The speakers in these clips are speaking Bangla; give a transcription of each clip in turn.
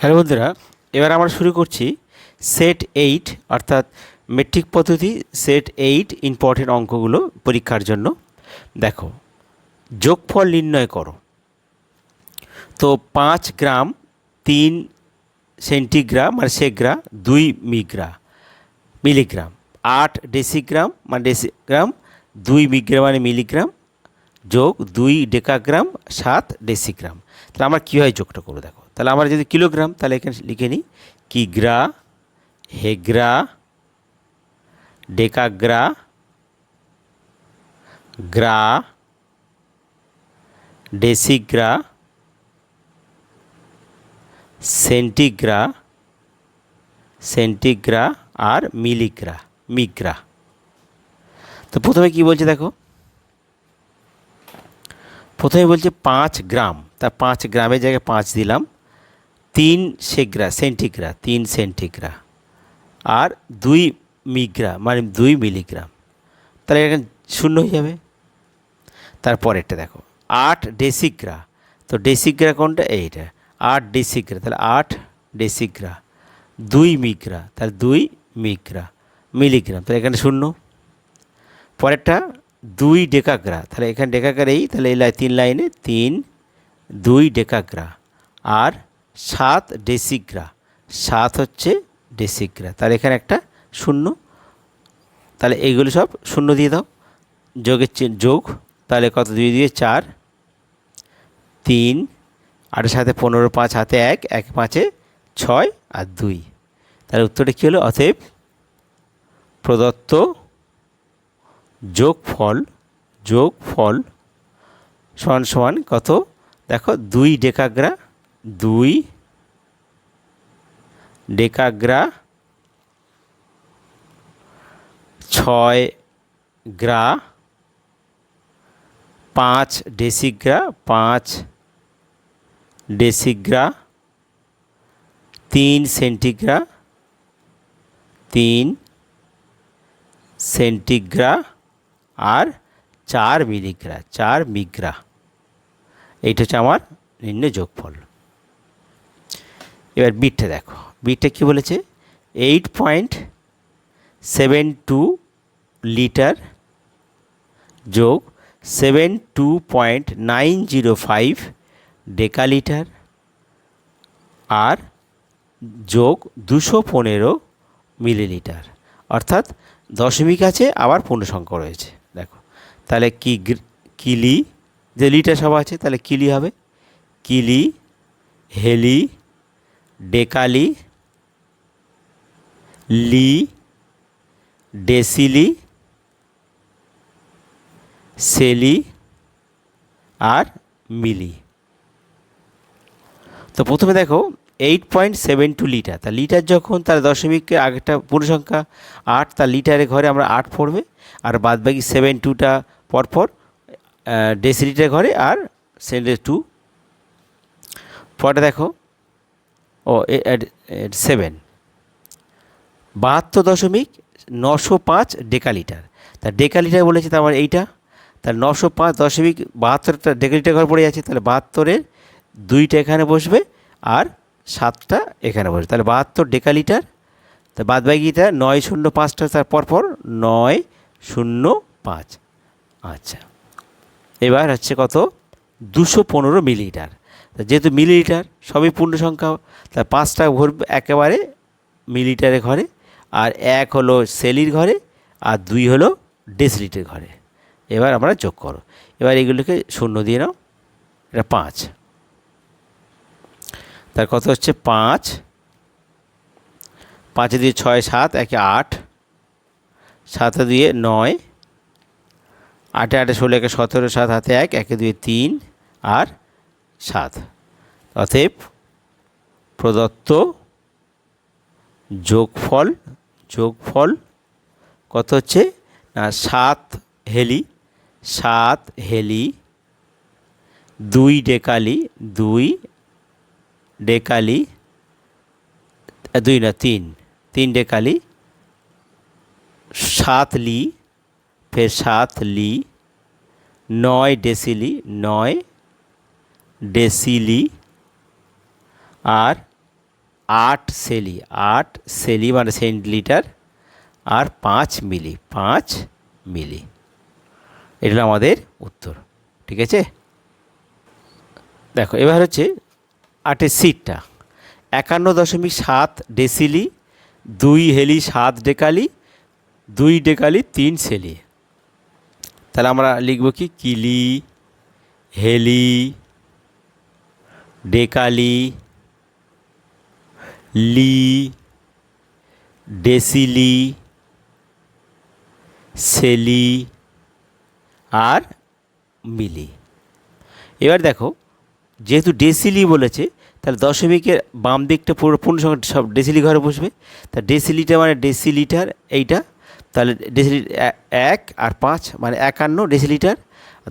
হ্যালো বন্ধুরা, এবার আমরা শুরু করছি সেট এইট অর্থাৎ মেট্রিক পদ্ধতি সেট এইট ইম্পর্টেন্ট অঙ্কগুলো পরীক্ষার জন্য। দেখো, যোগফল নির্ণয় করো। তো পাঁচ গ্রাম তিন সেন্টিগ্রাম মানে সেগ্রা দুই মিগ্রা, মিলিগ্রাম। আট ডেসিগ্রাম মানে ডেসিগ্রাম, দুই মিগ্রাম মানে মিলিগ্রাম, যোগ দুই ডেকাগ্রাম, সাত ডেসিগ্রাম। তাহলে আমরা কীভাবে যোগটা করব দেখো? তাহলে আমরা যদি কিলোগ্রাম, তাহলে এখানে লিখে নিই, কিগ্রা, হেগ্রা, ডেকাগ্রা, গ্রা, ডেসিগ্রা, সেন্টিগ্রা সেন্টিগ্রা আর মিলিগ্রা, মিগ্রা। তো প্রথমে কি বলছে দেখো? প্রথমে বলছে পাঁচ গ্রাম। তা পাঁচ গ্রামের জায়গায় পাঁচ দিলাম। তিন সেগ্রা, সেন্টিগ্রা, তিন সেন্টিগ্রা আর দুই মিগ্রা মানে দুই মিলিগ্রাম। তাহলে এখানে শূন্য হয়ে যাবে। তারপরেরটা দেখো, আট ডেসিগ্রা। তো ডেসিগ্রা কোনটা? এইটা। আট ডেসিগ্রা, তাহলে আট ডেসিগ্রা, দুই মিগ্রা, তাহলে দুই মিগ্রা, মিলিগ্রাম। তাহলে এখানে শূন্য। পরেরটা, দুই ডেকাগ্রা। তাহলে এখানে ডেকাগ্রা এই, তাহলে এই লাই, তিন লাইনে তিন, দুই ডেকাগ্রা। আর সাত ডেসিগ্রা। সাত হচ্ছে ডেসিগ্রা। তাহলে এখানে একটা শূন্য। তাহলে এইগুলো সব শূন্য দিয়ে দাও। যোগের যোগ। তাহলে কত? দুই দিয়ে চার। তিন। আটের সাথে পনেরো, পাঁচ হাতে এক। এক, পাঁচে ছয় আর দুই। তাহলে উত্তরটা কী হলো? অতএব প্রদত্ত যোগফল যোগফল সমান সমান কত? দেখো, দুই ডেকাগ্রা দুই, ডেকাগ্রা, ছয় গ্রা, পাঁচ ডেসিগ্রা পাঁচ ডেসিগ্রা, তিন সেন্টিগ্রা তিন সেন্টিগ্রা আর চার মিলিগ্রা, চার মিগ্রা। এইটা হচ্ছে আমার নিম্ন যোগফল। এবার বিটটা দেখো। বিটটা কী বলেছে? Eight point seven two litre যোগ seven two point nine zero five decalitre আর যোগ দুশো পনেরো মিলিলিটার অর্থাৎ দশমিক আছে, আবার পূর্ণ সংখ্যা রয়েছে। দেখো, তাহলে কি কিলি, যে লিটার সব আছে, তাহলে কিলি হবে? কিলি, হেলি ডেকালি, লি, ডেসিলি, সেলি আর মিলি। তো প্রথমে দেখো eight point seven two litre তা লিটার যখন তার দশমিককে আগেরটা পূর্ণসংখ্যা আট তার লিটারের ঘরে আমরা আট পড়বে, আর বাদ বাকি সেভেন টুটা পরপর ডেসিলিটার ঘরে আর সেন্ডে টু পরে দেখো ও সেভেন। বাহাত্তর দশমিক নশো পাঁচ ডেকালিটার। তা ডেকালিটার বলেছে তার মানে এইটা? তার নশো পাঁচ দশমিক বাহাত্তরটা ডেকালিটার ঘর পড়ে আছে তাহলে বাহাত্তরের দুইটা এখানে বসবে আর সাতটা এখানে বসবে। তাহলে বাহাত্তর ডেকালিটার, তা বাদ বাকিটা নয় শূন্য পাঁচটা, তার পরপর নয় শূন্য পাঁচ। আচ্ছা। এবার হচ্ছে কত? দুশো পনেরো মিলিলিটার তা যেহেতু মিলিলিটার, সবই পূর্ণ সংখ্যা, তা পাঁচটা ভরবে একেবারে মিলিলিটারের ঘরে, আর এক হলো সেলির ঘরে, আর দুই হলো ডেসিলিটার ঘরে। এবার আমরা যোগ করো। এবার এগুলোকে শূন্য দিয়ে নাও। এটা পাঁচ। তার কত হচ্ছে? পাঁচ। পাঁচে দিয়ে ছয়, সাত, একে আট। সাতে দিয়ে নয়। আটে আটে ষোলো, একে সতেরো, সাত, হাতে এক, একে দুই তিন, আর সাত। অতএব প্রদত্ত যোগফল যোগফল কত হচ্ছে? না, সাত হেলি সাত হেলি, দুই ডেকালি দুই ডেকালি, দুই না, তিন তিন ডেকালি, সাত লি, ফের সাত লি, নয় ডেসিলি, নয় ডেসিলি আর আট সেলি আট সেলি মানে সেন্টিলিটার আর পাঁচ মিলি পাঁচ মিলি। এটা হলো আমাদের উত্তর, ঠিক আছে? দেখো, এবার হচ্ছে আটের সিটটা। একান্ন দশমিক সাত ডেসিলি, দুই হেলি সাত ডেকালি, দুই ডেকালি তিন সেলি। তাহলে আমরা লিখব কি? কিলি, হেলি ডেকালি, লি, ডেসিলি, সেলি আর মিলি। এবার দেখো, যেহেতু ডেসিলি বলেছে, তাহলে দশমিকের বাম দিকটা পুরো পূর্ণ সংখ্যা সব ডেসিলি ঘরে বসবে। তা ডেসিলিটা মানে ডেসিলিটার এইটা, তাহলে ডেসিলি এক আর পাঁচ মানে একান্ন ডেসিলিটার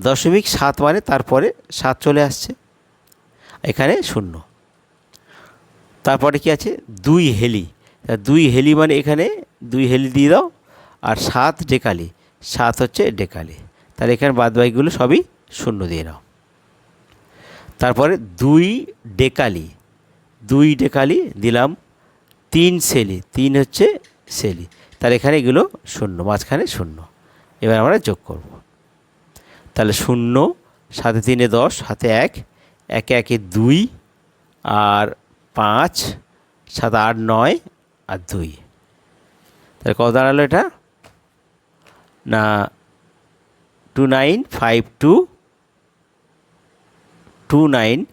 দশমিক সাত মানে তারপরে সাত চলে আসছে। এখানে শূন্য। তারপরে কি আছে? দুই হেলি। দুই হেলি মানে এখানে দুই হেলি দিয়ে দাও, আর সাত ডেকালি। সাত হচ্ছে ডেকালি। তাহলে এখানে বাদবাকিগুলো সবই শূন্য দিয়ে নাও তারপরে দুই ডেকালি। দুই ডেকালি দিলাম তিন সেলি। তিন হচ্ছে সেলি। তাহলে এখানে এগুলো শূন্য, মাঝখানে শূন্য। এবার আমরা যোগ করব। তাহলে শূন্য, সাথে তিনে দশ হাতে এক একে একে দুই আর পাঁচ, সাত, আট, নয় আর দুই। তাহলে কত দাঁড়াল এটা? না, two nine, five, two two nine,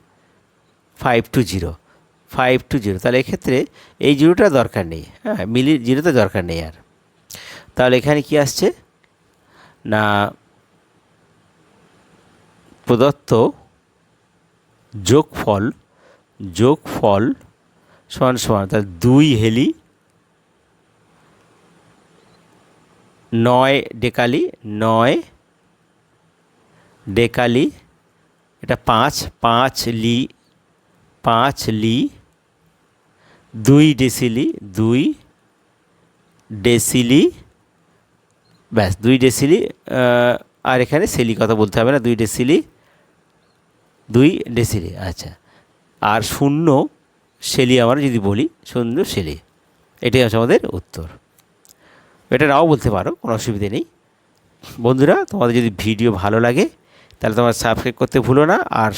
five, two, zero. Five, two, zero. তাহলে এক্ষেত্রে এই জিরোটা দরকার নেই। হ্যাঁ মিলি জিরোতে দরকার নেই আর। তাহলে এখানে কি আসছে? না, প্রদত্ত যোগফল যোগফল সমান সমান, তাহলে দুই হেলি, নয় ডেকালি নয় ডেকালি, এটা পাঁচ পাঁচ লি পাঁচ লি, দুই ডেসিলি দুই ডেসিলি, ব্যাস দুই ডেসিলি আর এখানে সেলি কথা বলতে হবে না, দুই ডেসিলি দুই ডেসিলি আচ্ছা। আর শূন্য সেলি আমরা যদি বলি, শূন্য সেলি এটাই হচ্ছে আমাদের উত্তর। এটা নাও বলতে পারো, কোনো অসুবিধে নেই। বন্ধুরা, তোমাদের যদি ভিডিও ভালো লাগে, তাহলে তোমরা সাবস্ক্রাইব করতে ভুলো না, আর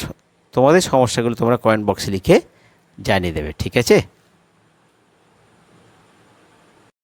তোমাদের সমস্যাগুলো তোমরা কমেন্ট বক্সে লিখে জানিয়ে দেবে, ঠিক আছে?